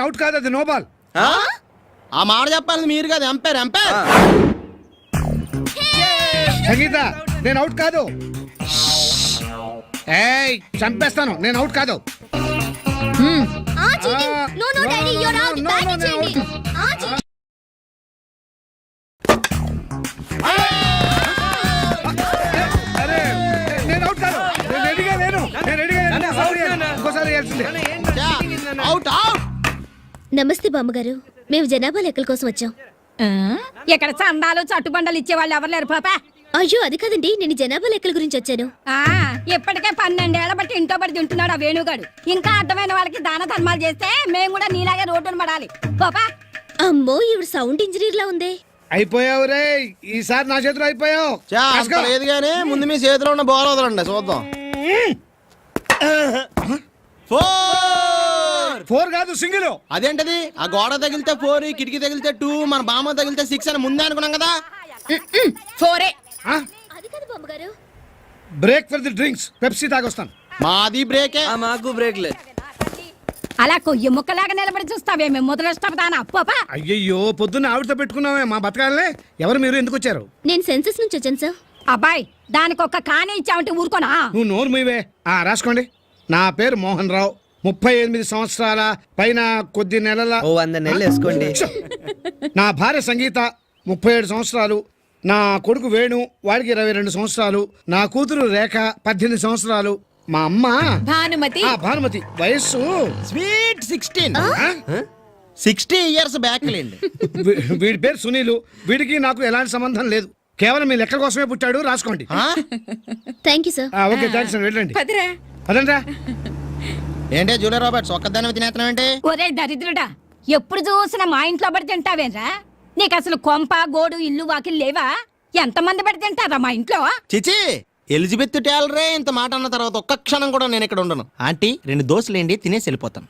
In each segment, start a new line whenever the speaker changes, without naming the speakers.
Out కాదు అది no ball
ఆ మాట చెప్పాలి మీరు కదా ఎంపైర్ ఎంపైర్
సంగీత నేను అవుట్ కాదు. ఏయ్ చంపేస్తాను నేను అవుట్ కాదు.
ఆ cheating no no daddy out batting చేయండి
అవుట్
అవుట్
నమస్తే బామ్మగారు. మేము జనాభా లెక్కల కోసం వచ్చాం.
ఆ? ఇక్కడ చందాలు చట్టుబండలు ఇచ్చేవాళ్ళు ఎవరు లేరు పాపా?
అయ్యో అది కాదండి. నేను జనాభా లెక్కల గురించి వచ్చాను.
ఆ, ఇప్పటికే పన్నెండేళ్ళ బట్టి ఇంట్లో పడి తింటున్నాడు ఆ వేణుగాడు. ఇంకా అర్థమైన వాళ్ళకి దాన ధర్మాలు చేస్తే మేము కూడా నీలాగే రోడ్డును పడాలి. పాపా?
అమ్మో ఈవిడ సౌండ్ ఇంజనీర్ లా ఉంది.
అయిపోయావు రే. ఈసారి నా చేతిలో అయిపోయావు.
చా అంత
కాసుకో.
లేదు కానీ ముందు మీ చేతిలో ఉన్న వదలండి చూద్దాం. ఫోర్
ఫోర్ కాదు సింగిల్.
అదేంటది? ఆ గోడ తగిలితే ఫోర్ కిటికీ తగిలితే టూ మన బామ్మ తగిలితే సిక్స్ అని ముందే అనుకున్నాం కదా?
ఫోరే.
అది కాదు బామ్మగారు.
Break for the drinks. Pepsi తాగొస్తాను.
మాది బ్రేకే.
మాకు బ్రేక్ లేదు
అలా కొయ్యి ముక్కలాగా నిలబడి చూస్తావేమే? ముదలష్టపదానా పాపా
అయ్యయ్యో పొద్దున్న ఆవిడతో పెట్టుకున్నామే మా బతకాలే ఎవరు మీరు ఎందుకు వచ్చారు?
నేను సెన్సస్ నుంచి వచ్చాను సార్.
అబ్బాయి దానికి ఒక్క కానే ఇచ్చావంటే ఊరుకోనా?
నువ్వు నోరు మీవే ఆ రాసుకోండి. నా పేరు మోహన్ రావు. ముప్పై ఎనిమిది సంవత్సరాల పైన కొద్ది నెలల
ఓ వంద నెలలు వేసుకోండి.
నా భార్య సంగీత ముప్పై ఏడు సంవత్సరాలు నా కొడుకు వేణు వాడికి ఇరవై రెండు సంవత్సరాలు నా కూతురు రేఖ పద్దెనిమిది సంవత్సరాలు. మా అమ్మ
భానుమతి.
ఆ భానుమతి వయస్సు?
Sweet sixteen? Sixty years back లేండి.
వీ- వీడి పేరు సునీలు. వీడికి నాకు ఎలాంటి సంబంధం లేదు. కేవలం మీ లెక్కల కోసమే పుట్టాడు రాసుకోండి?
థ్యాంక్ యూ సార్
ఆ, ఓకే థ్యాంక్స్ అండి వెళ్ళండి. అదంతా
ఏంటే జూలియా రాబర్ట్స్ ఒక్కదాన్ని తినేస్తున్నాం ఏంటి?
ఒరే దరిద్రుడా ఎప్పుడు చూసినా మా ఇంట్లో పడి తింటావేంరా? నీకు అసలు కొంప గోడు ఇల్లు వాకిలు లేవా? ఎంతమంది పడి తింటారా మా ఇంట్లో?
చిచి ఎలిజబెత్ టేలరే ఇంత మాట అన్న తర్వాత ఒక్క క్షణం కూడా నేను ఇక్కడ ఉండను. ఆంటీ రెండు దోశలేండి తినేసి వెళ్ళిపోతాను.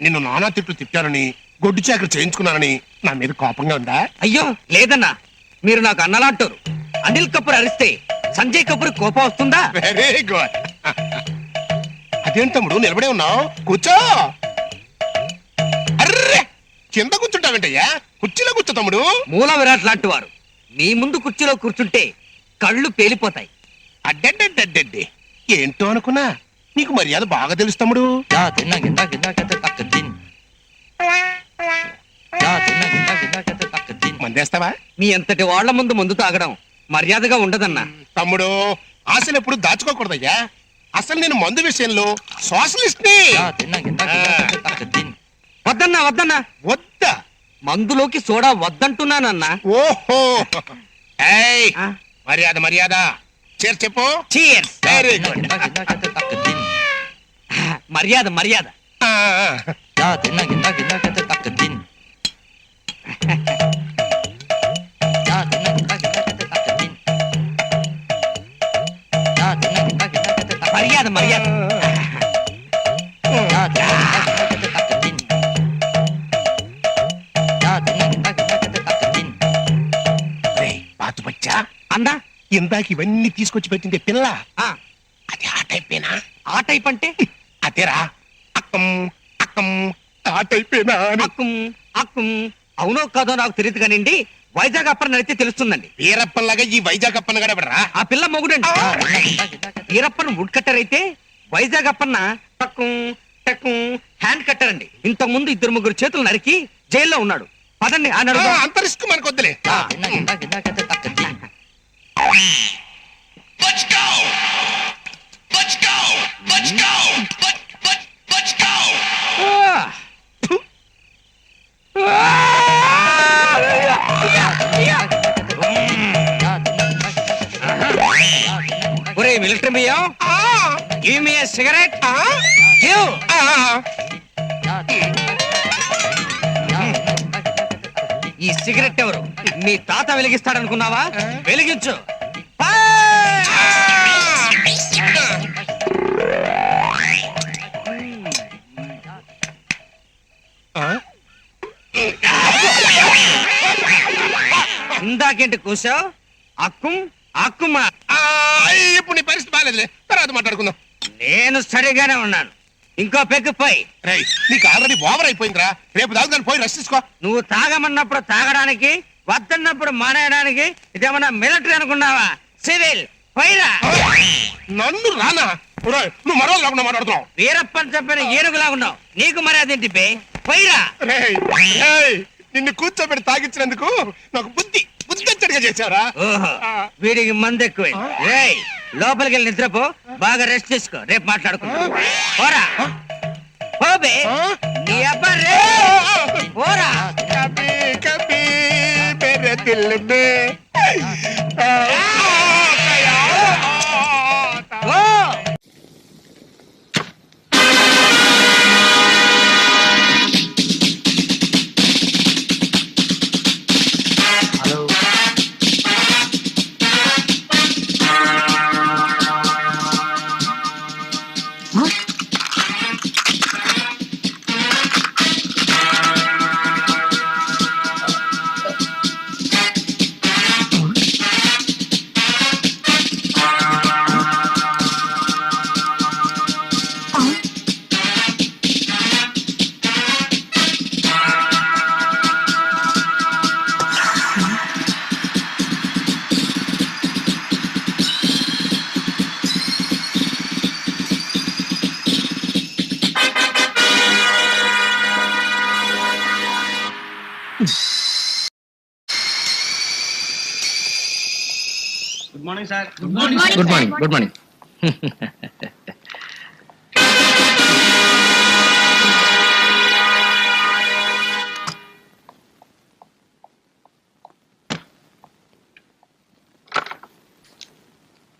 నిన్ను నానా తిట్లు తిట్టానని గొడ్డు చాకరి చేయించుకున్నానని నా మీద కోపంగా ఉందా?
అయ్యో లేదన్నా. మీరు నాకు అన్నలాంటారు. అనిల్ కపూర్ అరిస్తే సంజయ్ కపూర్ కోపం వస్తుందా?
వెరీ గుడ్ అదేంటి తమ్ముడు నిలబడే ఉన్నావు? కూర్చో. అర్రే! కింద కూర్చుంటావేంటయ్యా? కుర్చీలో కూర్చో తమ్ముడు.
మూల విరాట్ లాంటి వారు మీ ముందు కుర్చీలో కూర్చుంటే కళ్ళు పేలిపోతాయి.
అడ్డడ్డడ్డడ్డే ఏంటో అనుకున్నా? నీకు మర్యాద బాగా తెలుసు తమ్ముడు. మందేస్తావా
మీ అంతటి వాళ్ళ ముందు ముందు తాగడం మర్యాదగా ఉండదన్నా
తమ్ముడు ఆశలు ఎప్పుడు దాచుకోకూడదయ్యా అసలు నేను మందు విషయంలో సోషలిస్ట్.
వద్దన్నా వద్దన్నా
వద్దా
మందులోకి సోడా వద్దంటున్నానన్నా
ఓహో ఏయ్? మర్యాద మర్యాద చేరు చెప్పు.
కథ తక్క తిన్. మర్యాద మర్యాద.
ఇందాక ఇవన్నీ తీసుకొచ్చి పెట్టింది పిల్ల.
ఆ,
అది ఆ టైపేనా?
ఆ టైప్ అంటే?
అదేరా. అక్కం అక్కం ఆ టైపేనా
అక్కుం అక్కుం. అవునో కాదో నాకు తెలియదు కానివ్వండి వైజాగ్ అప్పర్ నడితే తెలుస్తుందండి.
వీరప్పన్లాగా ఈ వైజాగ్ అప్పన్న గడబడరా
ఆ పిల్ల మొగుడండి. ఈరప్పన్ వుడ్ కట్టర్ అయితే వైజాగ్ అప్పన్న టక్కుం టక్కుం హ్యాండ్ కట్టర్ అండి. ఇంతకు ముందు ఇద్దరు ముగ్గురు చేతులు నరికి జైల్లో ఉన్నాడు. పదండి ఆ నడుగు
అంత రిస్క్ మనకు వద్దులే
ఒరే మిలిటరీ బియ్యం? Give me cigarette give cigarette ఎవరు? మీ తాత వెలిగిస్తాడనుకున్నావా? వెలిగించు. ఇందాకేంటి కూసావు? అక్కు అక్కుమా
ఇప్పుడు నీ పరిస్థితి బాగాలేదులే. తర్వాత మాట్లాడుకుందాం.
నేను సరిగానే ఉన్నాను. ఇంకో పెగ్గు పోయి.
రేయ్ నీకు ఆల్రెడీ ఓవర్ అయిపోయిందిరా. రేపు దాకా పోయి రెస్ట్ తీసుకో.
నువ్వు తాగమన్నప్పుడు తాగడానికి వద్దన్నప్పుడు మానేయడానికి ఇదేమన్నా మిలిటరీ అనుకున్నావా? సివిల్ పోయిరా.
నన్ను రానా? ఒరేయ్, నువ్వు మరో లేకుండా మాట్లాడుతున్నావు.
వీరప్పని చెప్పిన ఏనుగులా ఉన్నావు. నీకు మర్యాద ఏంటి బే? పోయిరా.
రేయ్, రేయ్, నిన్ను కూర్చోబెట్టి తాగించినందుకు నాకు బుద్ధి బుద్ధి చేశారా
ఓహో వీడికి మందు ఎక్కువ రేయ్ లోపలికి వెళ్ళి నిద్రపో. బాగా రెస్ట్ తీసుకో రేపు మాట్లాడుకుందాం పోరా. పోబే నీ అబ్బా రే. పోరా.
కభీ కభీ మేరే దిల్ మే
గుడ్ మార్నింగ్ గుడ్ మార్నింగ్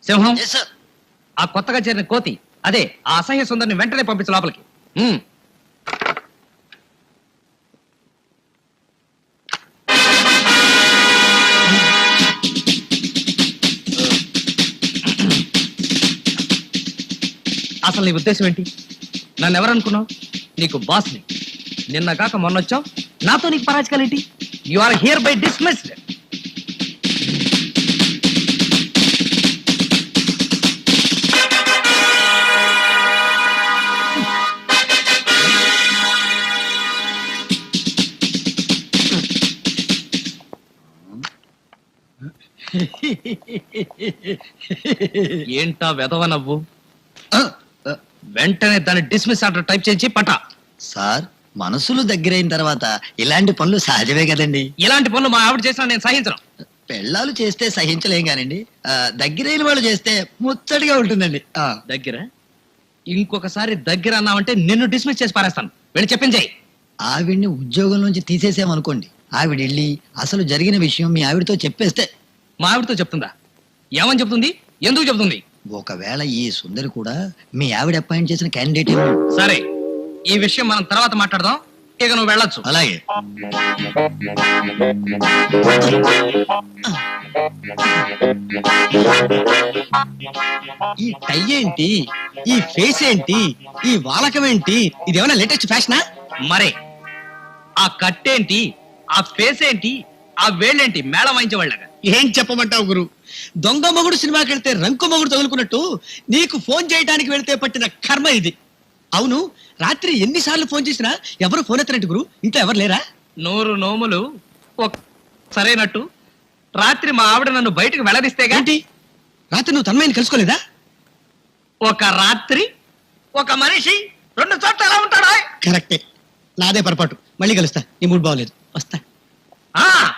సింహం ఆ కొత్తగా చేరిన కోతి అదే ఆ అసహ్య సుందరిని వెంటనే పంపించు లోపలికి. అసలు నీ ఉద్దేశం ఏంటి? నన్ను ఎవరనుకున్నావు నీకు బాస్ని నిన్న కాక మొన్న వచ్చావు నాతో నీకు పరాజకాలేంటి you are hereby dismissed ఏంటా వెధవ నవ్వు? వెంటనే దాన్ని డిస్మిస్ ఆర్డర్ టైప్ చేసి పటా
సార్ మనసులు దగ్గరైన తర్వాత ఇలాంటి పనులు సహజమే కదండి.
ఇలాంటి పనులు మా ఆవిడ చేసినా నేను సహించను.
పెళ్ళాలు చేస్తే సహించలేం కానండి. ఆ, దగ్గరైన వాళ్ళు చేస్తే ముచ్చటగా ఉంటుందండి. ఆ,
దగ్గర? ఇంకొకసారి దగ్గర అన్నావంటే నిన్ను డిస్మిస్ చేసి పారేస్తాను. వెళ్ళి చెప్పించేయి
ఆవిడ్ని ఉద్యోగం నుంచి తీసేసామనుకోండి ఆవిడ వెళ్ళి అసలు జరిగిన విషయం మీ ఆవిడతో చెప్పేస్తే.
మా ఆవిడతో చెప్తుందా? ఏమని చెప్తుంది? ఎందుకు చెప్తుంది?
ఒకవేళ ఈ సుందరి కూడా మీ ఆవిడ అపాయింట్ చేసిన క్యాండిడేట్ ఏమో.
సరే ఈ విషయం మనం తర్వాత మాట్లాడదాం. ఇక నువ్వు వెళ్ళొచ్చు.
అలాగే. ఈ టై ఏంటి? ఈ ఫేస్ ఏంటి? ఈ వాలకం ఏంటి? ఇదేమైనా లేటెస్ట్ ఫ్యాషనా
మరే ఆ కట్టేంటి? ఆ ఫేస్ ఏంటి? ఆ వేళ్ళేంటి? మేళం వాయించేవాళ్ళగా.
ఏం చెప్పమంటావు గురు? దొంగ మొగుడు సినిమాకి వెళ్తే రంకు మొగుడు తగులుకున్నట్టు నీకు ఫోన్ చేయడానికి వెళ్తే పట్టిన కర్మ ఇది. అవును రాత్రి ఎన్నిసార్లు ఫోన్ చేసినా ఎవరు ఫోన్ ఎత్తనట్టు గురు? ఇంట్లో ఎవరు లేరా?
నూరు నోములు సరైనట్టు. రాత్రి మా ఆవిడ నన్ను బయటకు వెళ్ళనిస్తేగా
ఏంటి? రాత్రి నువ్వు తన్మయ్యని కలుసుకోలేదా?
ఒక రాత్రి ఒక మనిషి రెండు చోట్ల ఎలా ఉంటాడా?
కరెక్టే. నాదే పొరపాటు. మళ్ళీ కలుస్తా. నీ మూడు బాగోలేదు. వస్తా.
ఆ!